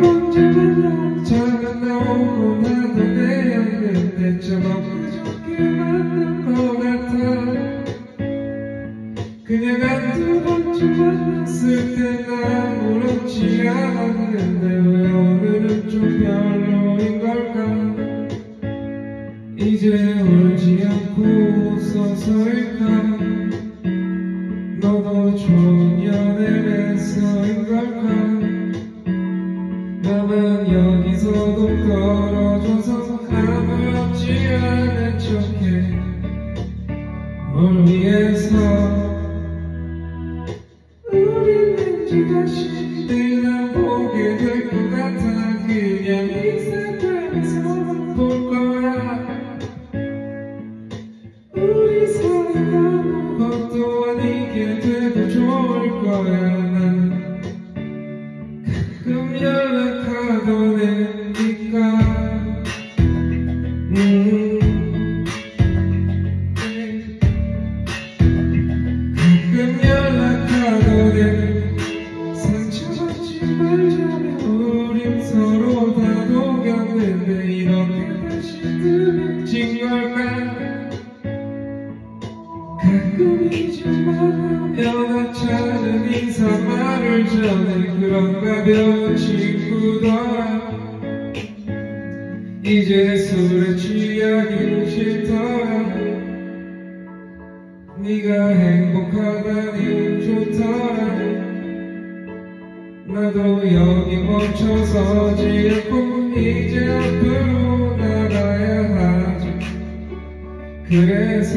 먼저 만나 잠깐 나오고 나도 내렸는데 좀 엊그저께 만난 것 같아 그녀가 두 번째 만났을 땐 아무렇지 않았는데 왜 오늘은 좀 별로인 걸까? 이제 울지 않고 웃어서일까? 너도 좋은 나만 여기서도 떨어져서 아무렇지 않은 척해. 뭘 위해서? 우린 왠지 다시 내나 보게 될 것 같아. 그냥 인스타그램에서만 볼 거야. 우리 사이 아무것도 아니게 돼도 좋을 거야. 난 가끔 연락 잊을만하면 하찮은 인사말을 전해 그런 가벼운 친구더라 이제 술에 취하기 싫더라 네가 행복하다니 좋더라 나도 여기 멈춰서지 않고 이제 앞으로 나가야 하지 그래서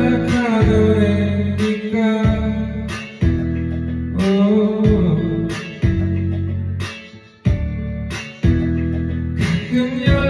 gün ya